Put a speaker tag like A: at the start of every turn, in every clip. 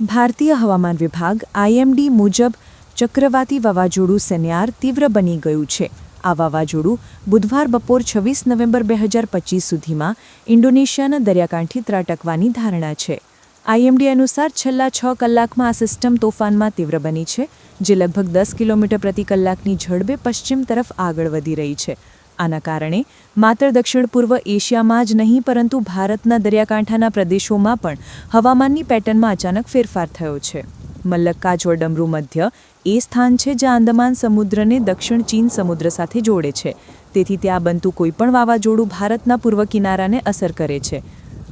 A: ભારતીય હવામાન વિભાગ, આઈએમડી મુજબ ચક્રવાતી વાવાઝોડું સેન્યાર તીવ્ર બની ગયું છે. આ વાવાઝોડું બુધવાર બપોર છવ્વીસ નવેમ્બર બે હજાર પચીસ સુધીમાં ઇન્ડોનેશિયાના દરિયાકાંઠે ત્રાટકવાની ધારણા છે. આઈએમડી અનુસાર છેલ્લા છ કલાકમાં આ સિસ્ટમ તોફાનમાં તીવ્ર બની છે, જે લગભગ દસ કિલોમીટર પ્રતિ કલાકની ઝડપે પશ્ચિમ તરફ આગળ વધી રહી છે. આના કારણે માત્ર દક્ષિણ પૂર્વ એશિયામાં જ નહીં, પરંતુ ભારતના દરિયાકાંઠાના પ્રદેશોમાં પણ હવામાનની પેટર્નમાં અચાનક ફેરફાર થયો છે. મલ્લક્કા જોડમરૂ મધ્ય એ સ્થાન છે જ્યાં આંદમાન સમુદ્રને દક્ષિણ ચીન સમુદ્ર સાથે જોડે છે. તેથી ત્યાં બનતું કોઈપણ વાવાઝોડું ભારતના પૂર્વ કિનારાને અસર કરે છે.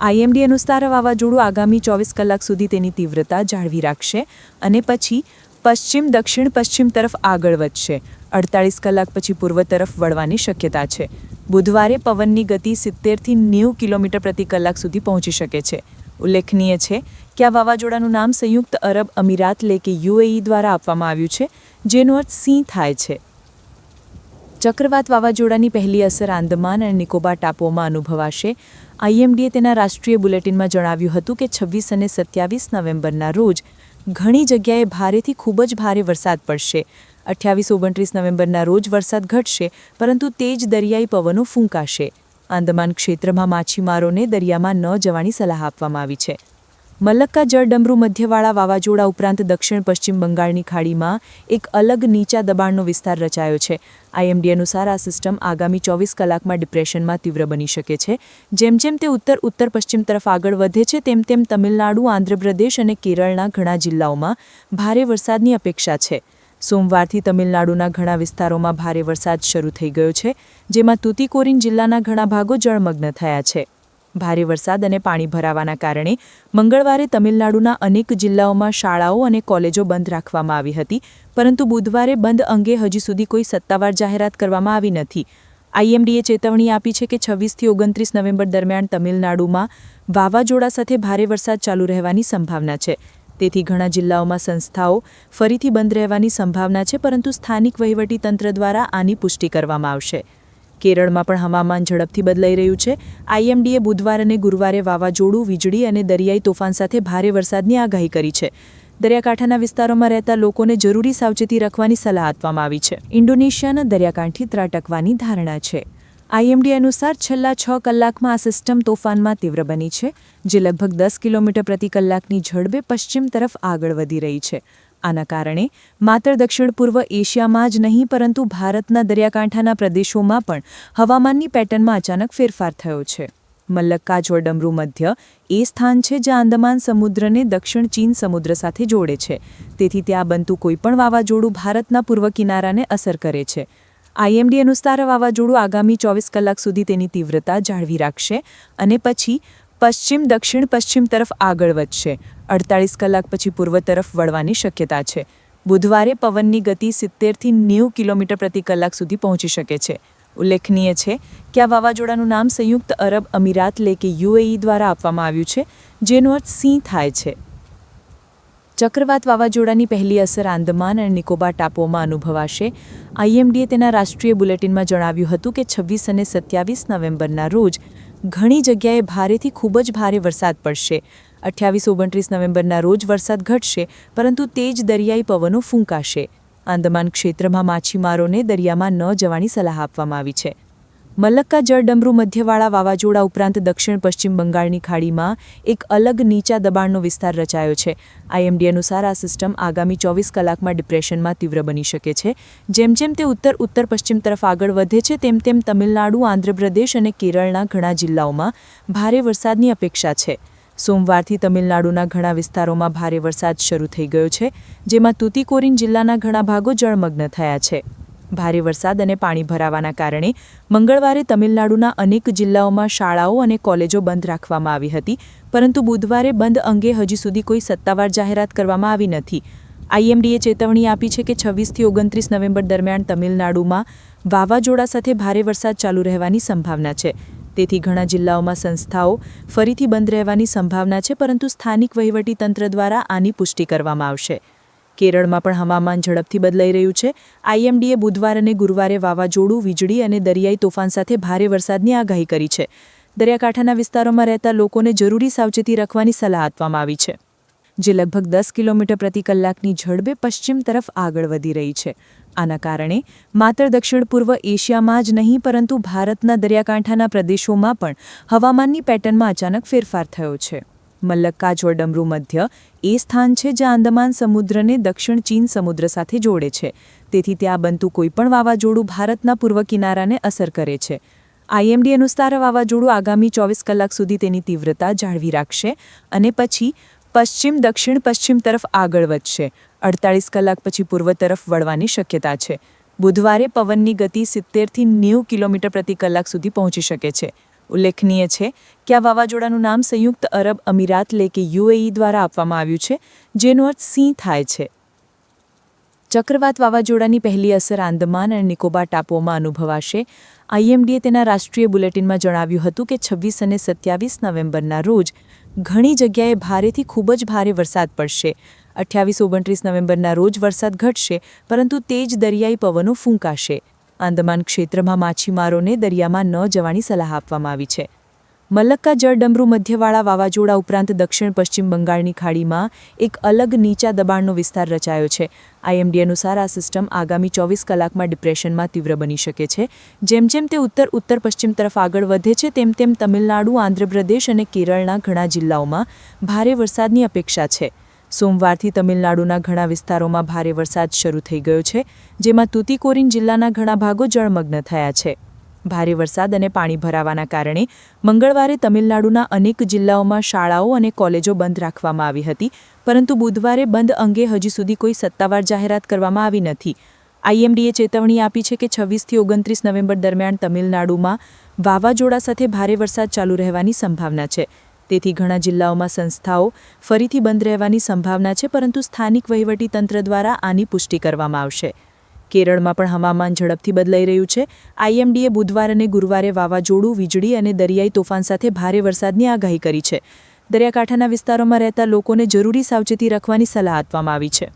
A: આઈએમડી અનુસાર વાવાઝોડું આગામી ચોવીસ કલાક સુધી તેની તીવ્રતા જાળવી રાખશે અને પછી પશ્ચિમ દક્ષિણ પશ્ચિમ તરફ આગળ વધશે. અડતાળીસ કલાક પછી પૂર્વ તરફ વળવાની શક્યતા છે. બુધવારે પવનની ગતિ સિત્તેરથી નેવું કિલોમીટર પ્રતિ કલાક સુધી પહોંચી શકે છે. ઉલ્લેખનીય છે કે આ વાવાઝોડાનું નામ સંયુક્ત અરબ અમીરાત લે કે યુએઈ દ્વારા આપવામાં આવ્યું છે, જેનો અર્થ સિંહ થાય છે. ચક્રવાત વાવાઝોડાની પહેલી અસર આંદમાન અને નિકોબાર ટાપુઓમાં અનુભવાશે. આઈએમડીએ તેના રાષ્ટ્રીય બુલેટિનમાં જણાવ્યું હતું કે છવ્વીસ અને સત્યાવીસ નવેમ્બરના રોજ ઘણી જગ્યાએ ભારેથી ખૂબ જ ભારે વરસાદ પડશે. અઠ્યાવીસ, ઓગણત્રીસ નવેમ્બરના રોજ વરસાદ ઘટશે, પરંતુ તેજ દરિયાઈ પવનો ફૂંકાશે. આંદમાન ક્ષેત્રમાં માછીમારોને દરિયામાં ન જવાની સલાહ આપવામાં આવી છે. મલક્કા જળડમરૂ મધ્યવાળા વાવાઝોડા ઉપરાંત દક્ષિણ પશ્ચિમ બંગાળની ખાડીમાં એક અલગ નીચા દબાણનો વિસ્તાર રચાયો છે. આઈએમડી અનુસાર આ સિસ્ટમ આગામી ચોવીસ કલાકમાં ડિપ્રેશનમાં તીવ્ર બની શકે છે. જેમ જેમ તે ઉત્તર ઉત્તર પશ્ચિમ તરફ આગળ વધે છે, તેમ તેમ તમિલનાડુ, આંધ્રપ્રદેશ અને કેરળના ઘણા જિલ્લાઓમાં ભારે વરસાદની અપેક્ષા છે. સોમવારથી તમિલનાડુના ઘણા વિસ્તારોમાં ભારે વરસાદ શરૂ થઈ ગયો છે, જેમાં તુતિકોરિન જિલ્લાના ઘણા ભાગો જળમગ્ન થયા છે. ભારે વરસાદ અને પાણી ભરાવાના કારણે મંગળવારે તમિલનાડુના અનેક જિલ્લાઓમાં શાળાઓ અને કોલેજો બંધ રાખવામાં આવી હતી, પરંતુ બુધવારે બંધ અંગે હજી સુધી કોઈ સત્તાવાર જાહેરાત કરવામાં આવી નથી. આઈએમડીએ ચેતવણી આપી છે કે છવ્વીસથી ઓગણત્રીસ નવેમ્બર દરમિયાન તમિલનાડુમાં વાવાઝોડા સાથે ભારે વરસાદ ચાલુ રહેવાની સંભાવના છે તેથી ઘણા જિલ્લાઓમાં સંસ્થાઓ ફરીથી બંધ રહેવાની સંભાવના છે, પરંતુ સ્થાનિક વહીવટીતંત્ર દ્વારા આની પુષ્ટિ કરવામાં આવશે. કેરળમાં પણ હવામાન ઝડપથી બદલાઈ રહ્યું છે. આઈએમડીએ બુધવાર અને ગુરુવારે વાવાઝોડું, વીજળી અને દરિયાઈ તોફાન સાથે ભારે વરસાદની આગાહી કરી છે. દરિયાકાંઠાના વિસ્તારોમાં રહેતા લોકોને જરૂરી સાવચેતી રાખવાની સલાહ આપવામાં આવી છે. ઇન્ડોનેશિયાના દરિયાકાંઠી ત્રાટકવાની ધારણા છે. આઈએમડી અનુસાર છેલ્લા છ કલાકમાં આ સિસ્ટમ તોફાનમાં તીવ્ર બની છે, જે લગભગ દસ કિલોમીટર પ્રતિ કલાકની ઝડપે પશ્ચિમ તરફ આગળ વધી રહી છે. આના કારણે માત્ર દક્ષિણ પૂર્વ એશિયામાં જ નહીં, પરંતુ ભારતના દરિયાકાંઠાના પ્રદેશોમાં પણ હવામાનની પેટર્નમાં અચાનક ફેરફાર થયો છે. મલ્લક્કા ડમરુ મધ્ય એ સ્થાન છે જ્યાં આંદમાન સમુદ્રને દક્ષિણ ચીન સમુદ્ર સાથે જોડે છે. તેથી ત્યાં બનતું કોઈપણ વાવાઝોડું ભારતના પૂર્વ કિનારાને અસર કરે છે. આઈએમડી અનુસાર વાવાઝોડું આગામી ચોવીસ કલાક સુધી તેની તીવ્રતા જાળવી રાખશે અને પછી પશ્ચિમ, દક્ષિણ, પશ્ચિમ તરફ આગળ વધશે. અડતાળીસ કલાક પછી પૂર્વ તરફ વળવાની શક્યતા છે. બુધવારે પવનની ગતિ સિત્તેરથી નેવું કિલોમીટર પ્રતિ કલાક સુધી પહોંચી શકે છે. ઉલ્લેખનીય છે કે આ વાવાઝોડાનું નામ સંયુક્ત અરબ અમીરાત લે કે યુએઈ દ્વારા આપવામાં આવ્યું છે, જેનો અર્થ સિંહ થાય છે. ચક્રવાત વાવાઝોડાની પહેલી અસર આંદમાન અને નિકોબાર ટાપુઓમાં અનુભવાશે. આઈએમડીએ તેના રાષ્ટ્રીય બુલેટિનમાં જણાવ્યું હતું કે છવ્વીસ અને સત્યાવીસ નવેમ્બરના રોજ ઘણી જગ્યાએ ભારેથી ખૂબ જ ભારે વરસાદ પડશે. અઠ્યાવીસ, ઓગણત્રીસ નવેમ્બરના રોજ વરસાદ ઘટશે, પરંતુ તેજ દરિયાઈ પવનો ફૂંકાશે. આંદમાન ક્ષેત્રમાં માછીમારોને દરિયામાં ન જવાની સલાહ આપવામાં આવી છે. મલક્કા જળડમરૂ મધ્યવાળા વાવાઝોડા ઉપરાંત દક્ષિણ પશ્ચિમ બંગાળની ખાડીમાં એક અલગ નીચા દબાણનો વિસ્તાર રચાયો છે. આઈએમડી અનુસાર આ સિસ્ટમ આગામી ચોવીસ કલાકમાં ડિપ્રેશનમાં તીવ્ર બની શકે છે. જેમ જેમ તે ઉત્તર ઉત્તર પશ્ચિમ તરફ આગળ વધે છે, તેમ તેમ તમિલનાડુ, આંધ્રપ્રદેશ અને કેરળના ઘણા જિલ્લાઓમાં ભારે વરસાદની અપેક્ષા છે. સોમવારથી તમિલનાડુના ઘણા વિસ્તારોમાં ભારે વરસાદ શરૂ થઈ ગયો છે, જેમાં તુતિકોરિન જિલ્લાના ઘણા ભાગો જળમગ્ન થયા છે. ભારે વરસાદ અને પાણી ભરાવાના કારણે મંગળવારે તમિલનાડુના અનેક જિલ્લાઓમાં શાળાઓ અને કોલેજો બંધ રાખવામાં આવી હતી, પરંતુ બુધવારે બંધ અંગે હજી સુધી કોઈ સત્તાવાર જાહેરાત કરવામાં આવી નથી. આઈએમડીએ ચેતવણી આપી છે કે છવ્વીસથી ઓગણત્રીસ નવેમ્બર દરમિયાન તમિલનાડુમાં વાવાઝોડા સાથે ભારે વરસાદ ચાલુ રહેવાની સંભાવના છે. તેથી ઘણા જિલ્લાઓમાં સંસ્થાઓ ફરીથી બંધ રહેવાની સંભાવના છે, પરંતુ સ્થાનિક વહીવટીતંત્ર દ્વારા આની પુષ્ટિ કરવામાં આવશે. કેરળમાં પણ હવામાન ઝડપથી બદલાઈ રહ્યું છે. આઈએમડીએ બુધવાર અને ગુરુવારે વાવાઝોડું, વીજળી અને દરિયાઈ તોફાન સાથે ભારે વરસાદની આગાહી કરી છે. દરિયાકાંઠાના વિસ્તારોમાં રહેતા લોકોને જરૂરી સાવચેતી રાખવાની સલાહ આપવામાં આવી છે. જે લગભગ દસ કિલોમીટર પ્રતિ કલાકની ઝડપે પશ્ચિમ તરફ આગળ વધી રહી છે. આના કારણે માત્ર દક્ષિણ પૂર્વ એશિયામાં જ નહીં, પરંતુ ભારતના દરિયાકાંઠાના પ્રદેશોમાં પણ હવામાનની પેટર્નમાં અચાનક ફેરફાર થયો છે. મલ્લક્કા જોડમરૂ મધ્ય એ સ્થાન છે જ્યાં આંદમાન સમુદ્રને દક્ષિણ ચીન સમુદ્ર સાથે જોડે છે. તેથી ત્યાં બનતું કોઈપણ વાવાઝોડું ભારતના પૂર્વ કિનારાને અસર કરે છે. આઈએમડી અનુસાર વાવાઝોડું આગામી ચોવીસ કલાક સુધી તેની તીવ્રતા જાળવી રાખશે અને પછી પશ્ચિમ, દક્ષિણ, પશ્ચિમ તરફ આગળ વધશે. અડતાળીસ કલાક પછી પૂર્વ તરફ વળવાની શક્યતા છે. બુધવારે પવનની ગતિ સિત્તેરથી નેવું કિલોમીટર પ્રતિ કલાક સુધી પહોંચી શકે છે. ઉલ્લેખનીય છે કે આ વાવાઝોડાનું નામ સંયુક્ત અરબ અમીરાત લે કે યુએઈ દ્વારા આપવામાં આવ્યું છે, જેનો અર્થ સિંહ થાય છે. ચક્રવાત વાવાઝોડાની પહેલી અસર આંદમાન અને નિકોબાર ટાપુઓમાં અનુભવાશે. આઈએમડીએ તેના રાષ્ટ્રીય બુલેટિનમાં જણાવ્યું હતું કે છવ્વીસ અને સત્યાવીસ નવેમ્બરના રોજ ઘણી જગ્યાએ ભારેથી ખૂબ જ ભારે વરસાદ પડશે. અઠ્યાવીસ, ઓગણત્રીસ નવેમ્બરના રોજ વરસાદ ઘટશે, પરંતુ તેજ દરિયાઈ પવનો ફૂંકાશે. આંદમાન ક્ષેત્રમાં માછીમારોને દરિયામાં ન જવાની સલાહ આપવામાં આવી છે. મલક્કા જળડમરૂ મધ્યવાળા વાવાઝોડા ઉપરાંત દક્ષિણ પશ્ચિમ બંગાળની ખાડીમાં એક અલગ નીચા દબાણનો વિસ્તાર રચાયો છે. આઈએમડી અનુસાર આ સિસ્ટમ આગામી ચોવીસ કલાકમાં ડિપ્રેશનમાં તીવ્ર બની શકે છે. જેમ જેમ તે ઉત્તર ઉત્તર પશ્ચિમ તરફ આગળ વધે છે, તેમ તેમ તમિલનાડુ, આંધ્રપ્રદેશ અને કેરળના ઘણા જિલ્લાઓમાં ભારે વરસાદની અપેક્ષા છે. સોમવારથી તમિલનાડુના ઘણા વિસ્તારોમાં ભારે વરસાદ શરૂ થઈ ગયો છે, જેમાં તુતિકોરિન જિલ્લાના ઘણા ભાગો જળમગ્ન થયા છે. ભારે વરસાદ અને પાણી ભરાવાના કારણે મંગળવારે તમિલનાડુના અનેક જિલ્લાઓમાં શાળાઓ અને કોલેજો બંધ રાખવામાં આવી હતી, પરંતુ બુધવારે બંધ અંગે હજી સુધી કોઈ સત્તાવાર જાહેરાત કરવામાં આવી નથી. આઈએમડીએ ચેતવણી આપી છે કે છવ્વીસથી ઓગણત્રીસ નવેમ્બર દરમિયાન તમિલનાડુમાં વાવાઝોડા સાથે ભારે વરસાદ ચાલુ રહેવાની સંભાવના છે તેથી ઘણા જિલ્લાઓમાં સંસ્થાઓ ફરીથી બંધ રહેવાની સંભાવના છે, પરંતુ સ્થાનિક વહીવટીતંત્ર દ્વારા આની પુષ્ટિ કરવામાં આવશે. કેરળમાં પણ હવામાન ઝડપથી બદલાઈ રહ્યું છે. આઈએમડીએ બુધવાર અને ગુરુવારે વાવાઝોડું, વીજળી અને દરિયાઈ તોફાન સાથે ભારે વરસાદની આગાહી કરી છે. દરિયાકાંઠાના વિસ્તારોમાં રહેતા લોકોને જરૂરી સાવચેતી રાખવાની સલાહ આપવામાં આવી છે.